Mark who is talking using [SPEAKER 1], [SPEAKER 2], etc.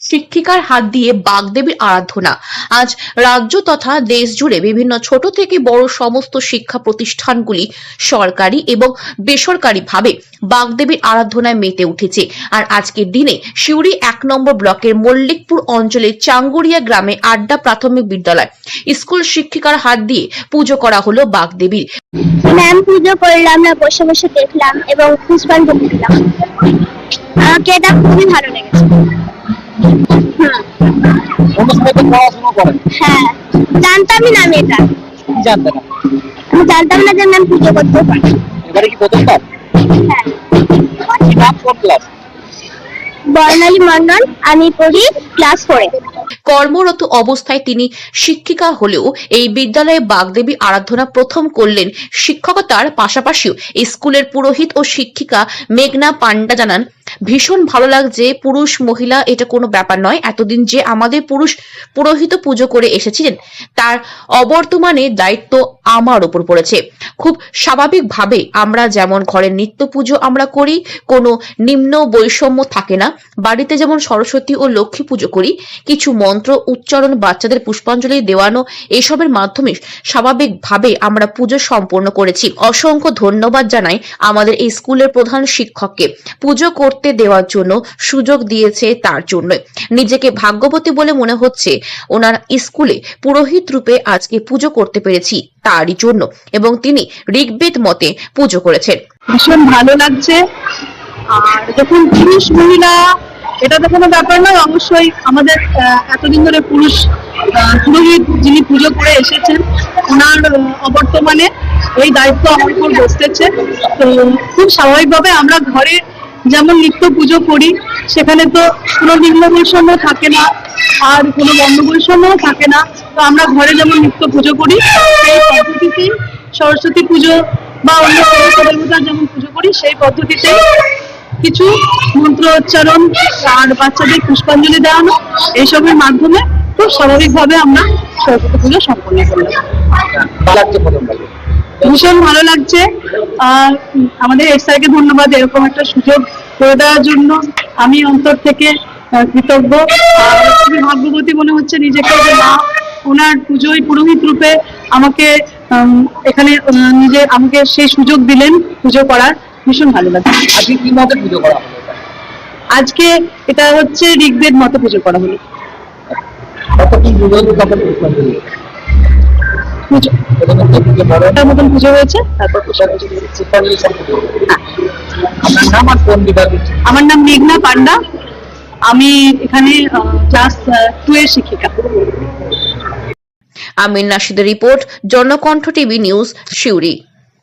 [SPEAKER 1] শিক্ষিকার হাত দিয়ে বাগদেবীর আরাধনা। আজ রাজ্য তথা দেশ জুড়ে বিভিন্ন ছোট থেকে বড় সমস্ত শিক্ষা প্রতিষ্ঠানগুলি সরকারি এবং বেসরকারিভাবে বাগদেবীর আরাধনায় মেতে উঠেছে। আর আজকের দিনে সিউড়ি এক নম্বর ব্লকের মল্লিকপুর অঞ্চলের চাঙ্গুরিয়া গ্রামে আড্ডা প্রাথমিক বিদ্যালয় স্কুল শিক্ষিকার হাত দিয়ে পুজো করা হলো বাগদেবীর।
[SPEAKER 2] ম্যাম পুজো করলাম না, বসে বসে দেখলাম এবং পুষ্পাঞ্জলি দিলাম। খুবই ভালো লেগেছে। হুম,
[SPEAKER 3] অনুষ্ঠানে তো পড়াশোনা করেন?
[SPEAKER 2] হ্যাঁ জানতামই না আমি এটা।
[SPEAKER 3] কি না।
[SPEAKER 2] আমি জানতাম না যে ম্যাম পুজো করতে পারে।
[SPEAKER 3] এবারে কি প্রথমবার
[SPEAKER 2] হ্যাঁ।
[SPEAKER 3] নাম কোন ক্লাস?
[SPEAKER 2] বর্ণালী মন্ডল আমি পড়ি ক্লাস ফোরে।
[SPEAKER 1] কর্মরত অবস্থায় তিনি শিক্ষিকা হলেও এই বিদ্যালয়ে বাগদেবী আরাধনা প্রথম করলেন শিক্ষকতার পাশাপাশিও স্কুলের পুরোহিত ও শিক্ষিকা মেঘনা পান্ডা জানান ভীষণ ভালো লাগছে, পুরুষ, মহিলা, এটা কোনো ব্যাপার নয়। এতদিন যে আমাদের পুরুষ পুরোহিত পুজো করে এসেছিলেন, তার অবর্তমানে দায়িত্ব আমার ওপর পড়েছে। খুব স্বাভাবিকভাবে আমরা যেমন ঘরের নিত্য পুজো আমরা করি, কোনো নিম্ন বৈষম্য থাকে না। বাড়িতে যেমন সরস্বতী ও লক্ষ্মী পুজো করি, কিছু মন্ত্র উচ্চারণ বাচ্চাদের পুষ্পাঞ্জলি দেওয়ানো, এসবের মাধ্যমে স্বাভাবিকভাবে আমরা পুজো সম্পন্ন করেছি। অসংখ্য ধন্যবাদ জানাই আমাদের এই স্কুলের প্রধান শিক্ষককে। পুজো করতে দেওয়ার জন্য সুযোগ দিয়েছে তার জন্য নিজেকে ভাগ্যবতী বলে মনে হচ্ছে ওনার স্কুলে পুরোহিত রূপে আজকে পুজো করতে পেরেছি তারই জন্য এবং তিনি ঋগ্বেদ মতে পুজো করেছেন।
[SPEAKER 4] ভীষণ ভালো লাগছে। আর যখন পুরুষ মহিলা, এটা তো কোনো ব্যাপার নয়, অবশ্যই আমাদের এতদিন ধরে পুরুষ পুরোহিত যিনি পুজো করে এসেছেন, ওনার অবর্তমানে এই দায়িত্ব আমার উপর বসতেছে। তো খুব স্বাভাবিকভাবে আমরা ঘরে যেমন নিত্য পুজো করি, সেখানে তো কোনো নিম্ন বৈষম্য থাকে না, আর কোনো বর্ণ বৈষম্যও থাকে না। তো আমরা ঘরে যেমন নিত্য পুজো করি, সেই পদ্ধতিতেই সরস্বতী পুজো বা অন্য কোনো দেবতার যেমন পুজো করি, সেই পদ্ধতিতে কিছু মন্ত্র উচ্চারণ আর বাচ্চাদের পুষ্পাঞ্জলি দেওয়ানো, এইসবের মাধ্যমে খুব স্বাভাবিকভাবে আমরা সরস্বতী পুজো সম্পন্ন করলাম। ভীষণ ভালো লাগছে। আর আমাদের এস স্যারকে ধন্যবাদ, এরকম একটা সুযোগ করে দেওয়ার জন্য আমি অন্তর থেকে কৃতজ্ঞ। আর খুবই ভাগ্যবতী মনে হচ্ছে নিজেকে যে না ওনার পুজোয় পুরোহিত রূপে আমাকে এখানে নিজে আমাকে সেই সুযোগ দিলেন পুজো করার। ভীষণ ভালো লাগে
[SPEAKER 3] আজকে কি মতে পুজো করা
[SPEAKER 4] আজকে এটা হচ্ছে ঋগ্বেদ মতো পুজো করা হলো।
[SPEAKER 3] পুজো পুষ্পাঞ্জলি
[SPEAKER 4] পুজো মতন পুজো হয়েছে। তারপর
[SPEAKER 3] পুজো হলো। আপনার নাম আর কোন বিভাগে
[SPEAKER 4] আমার নাম মেঘনা পান্ডা। আমি এখানে ক্লাস টু এর শিক্ষিকা।
[SPEAKER 1] Amir নাশিদের report Janakantha TV news Suri.